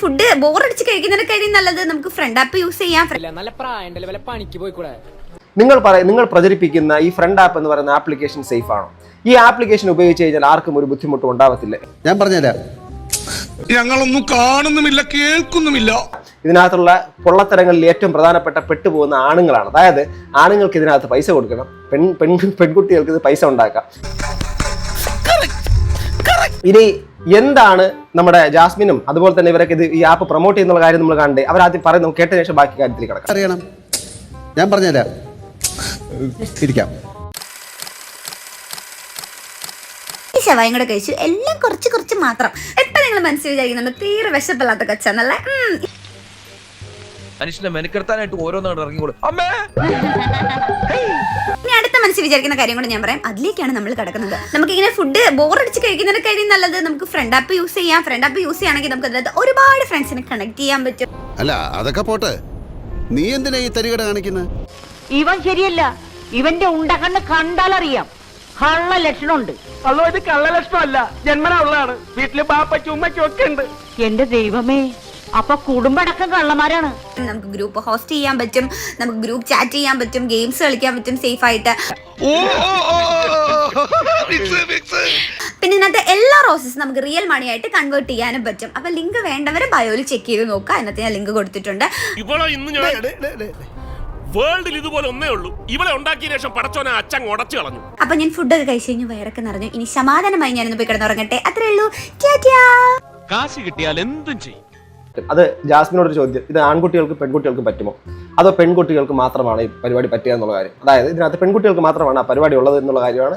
Food ബോറടിച്ച് കഴിക്കുന്നതിനേക്കാളും നല്ലത്. നമുക്ക് front app use ചെയ്യാം. ഇല്ല നല്ല വല്ല പണിക്ക് പോയിക്കൂടെ? നിങ്ങൾ പറ നിങ്ങൾ പ്രചരിപ്പിക്കുന്ന ഈ ഫ്രണ്ട് ആപ്പ് എന്ന് പറയുന്ന ആപ്ലിക്കേഷൻ സേഫ് ആണോ? ഈ ആപ്ലിക്കേഷൻ ഉപയോഗിച്ച് കഴിഞ്ഞാൽ ആർക്കും ഒരു ബുദ്ധിമുട്ടും ഉണ്ടാവത്തില്ല. ഞാൻ പറഞ്ഞുതരാം. ഞങ്ങളൊന്നും കാണുന്നുമില്ല കേൾക്കുന്നുമില്ല. ഇതിനകത്തുള്ള പൊള്ളത്തരങ്ങളിൽ ഏറ്റവും പ്രധാനപ്പെട്ട പെട്ടുപോകുന്ന ആണുങ്ങളാണ്. അതായത് ആണുങ്ങൾക്ക് ഇതിനകത്ത് പൈസ കൊടുക്കണം. പെൺ പെൺ പെൺകുട്ടികൾക്ക് ഇത് പൈസ ഉണ്ടാക്കാം. ഇനി എന്താണ് നമ്മുടെ ജാസ്മിനും അതുപോലെ തന്നെ ഇവരൊക്കെ ഇത് ഈ ആപ്പ് പ്രൊമോട്ട് ചെയ്യുന്ന കാര്യം നമ്മൾ കണ്ടേ അവരാദ്യം പറയുന്നു കേട്ട ശേഷം ബാക്കി കാര്യത്തിൽ കിടക്കാം. അറിയണം. ഞാൻ പറഞ്ഞുതരാം ഇരിക്കാം. ഈ ശവായും കൂടെ കഴിച്ചു. എല്ലാം കുറച്ച് കുറച്ച് മാത്രം. എത്ര നിങ്ങൾ മനസ്സിൽ വിചാരിക്കുന്നുണ്ട്? തീരെ വിശപ്പില്ലാത്ത കച്ചാന്നല്ലേ. മനുഷ്യനെ മെനക്കെടുത്താനായിട്ട് ഓരോന്നാണ് ഇറങ്ങിക്കോളൂ. അമ്മേ! മനസ്സിൽ വിചാരിക്കുന്ന കാര്യം കൂടെ ഞാൻ പറയാം. അതിലേക്കാണ് നമ്മൾ കിടക്കുന്നത്. നമുക്ക് ഇങ്ങനെ ഫുഡ് ബോറടിച്ച് കാര്യം നല്ലത്. നമുക്ക് ഫ്രണ്ട് ആപ്പ് യൂസ് ചെയ്യാം. ഫ്രണ്ട് ആപ്പ് യൂസ് ചെയ്യുകയാണെങ്കിൽ നമുക്ക് അതിനകത്ത് ഒരുപാട് ഫ്രണ്ട്സിനെ കണക്ട് ചെയ്യാൻ പറ്റും. അല്ല അതൊക്കെ പോട്ടെ. നീ എന്തിനാ ഈ തരികട കാണിക്കുന്നത് ഇവൻ ശരിയല്ല. ഇവന്റെ ഉണ്ടകണ്ണ് കണ്ടാലറിയാം. കള്ള ലക്ഷണമുണ്ട്. അല്ലോ ഇത് കള്ളലക്ഷണമല്ല ജന്മന ഉള്ളതാണ്. വീട്ടിൽ ബാപ്പച്ചും ഉമ്മച്ചും ഒക്കെ ഉണ്ട്. എന്റെ ദൈവമേ. അപ്പൊ കുടുംബടക്കം കള്ളന്മാരാണ്. നമുക്ക് ഗ്രൂപ്പ് ഹോസ്റ്റ് ചെയ്യാൻ പറ്റും നമുക്ക് ഗ്രൂപ്പ് ചാറ്റ് ചെയ്യാൻ പറ്റും ഗെയിംസ് കളിക്കാൻ പറ്റും സേഫ് ആയിട്ട്. പിന്നെ ഇതിനകത്ത് എല്ലാ റോസസ് നമുക്ക് റിയൽ മണി ആയിട്ട് കൺവേർട്ട് ചെയ്യാനും പറ്റും. അപ്പൊ ലിങ്ക് വേണ്ടവരെ ബയോയിൽ ചെക്ക് ചെയ്ത് നോക്കുക. എന്നത്തെ ഞാൻ ലിങ്ക് കൊടുത്തിട്ടുണ്ട്. വേൾഡിൽ ഇതുപോലെ ഒന്നേ ഉള്ളൂ. ഇവളെ ഉണ്ടാക്കിയ ശേഷം പടച്ചോനെ അച്ഛൻ ഉടച്ചു കളഞ്ഞു. അപ്പൊ ഞാൻ ഫുഡൊക്കെ കഴിച്ചു കഴിഞ്ഞു വയറൊക്കെ നിറഞ്ഞു. ഇനി സമാധാനമായി ഞാനൊന്ന് പോയി കിടന്നുറങ്ങട്ടെ. അത്രേ ഉള്ളൂ. കാശ് കിട്ടിയാൽ എന്തും ചെയ്യും. അത് ജാസ്മിനോട് ഒരു ചോദ്യം. ഇത് ആൺകുട്ടികൾക്ക് പെൺകുട്ടികൾക്ക് പറ്റുമോ? അതോ പെൺകുട്ടികൾക്ക് മാത്രമാണ് ഈ പരിപാടി പറ്റുക എന്നുള്ള കാര്യം? അതായത് ഇതിനകത്ത് പെൺകുട്ടികൾക്ക് മാത്രമാണ് ആ പരിപാടി ഉള്ളത് എന്നുള്ള കാര്യമാണ്.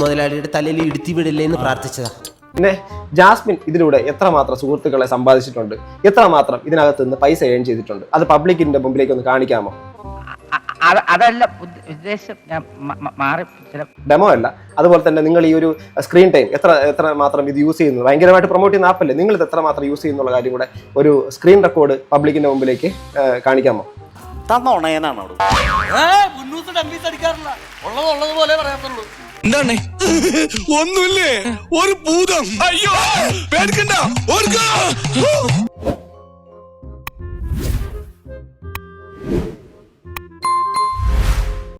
മുതലാളിയുടെ തലയിൽ ഇടുത്തി വിടില്ലേ എന്ന് പ്രാർത്ഥിച്ചതാ. പിന്നെ ജാസ്മിൻ ഇതിലൂടെ എത്രമാത്രം സുഹൃത്തുക്കളെ സമ്പാദിച്ചിട്ടുണ്ട്? എത്രമാത്രം ഇതിനകത്ത് നിന്ന് പൈസ ഏൺ ചെയ്തിട്ടുണ്ട്? അത് പബ്ലിക്കിന്റെ മുമ്പിലേക്ക് ഒന്ന് കാണിക്കാമോ? അതല്ല ഉദ്ദേശം ഞാൻ മാറി ഡെമോ അല്ല. അതുപോലെ തന്നെ നിങ്ങൾ ഈ ഒരു സ്ക്രീൻ ടൈം എത്ര എത്ര മാത്രം ഇത് യൂസ് ചെയ്യുന്നു ഭയങ്കരമായിട്ട് പ്രൊമോട്ട് ചെയ്യുന്ന ആപ്പല്ലേ നിങ്ങൾ ഇത് എത്ര മാത്രം യൂസ് ചെയ്യുന്നുള്ള കാര്യം കൂടെ ഒരു സ്ക്രീൻ റെക്കോർഡ് പബ്ലിക്കിന്റെ മുമ്പിലേക്ക് കാണിക്കാമോ? എന്താണ്? ഒന്നുമില്ലേ? ഒരു ഭൂതം. അയ്യോ പേടിക്കണ്ട. ഓർക്കാ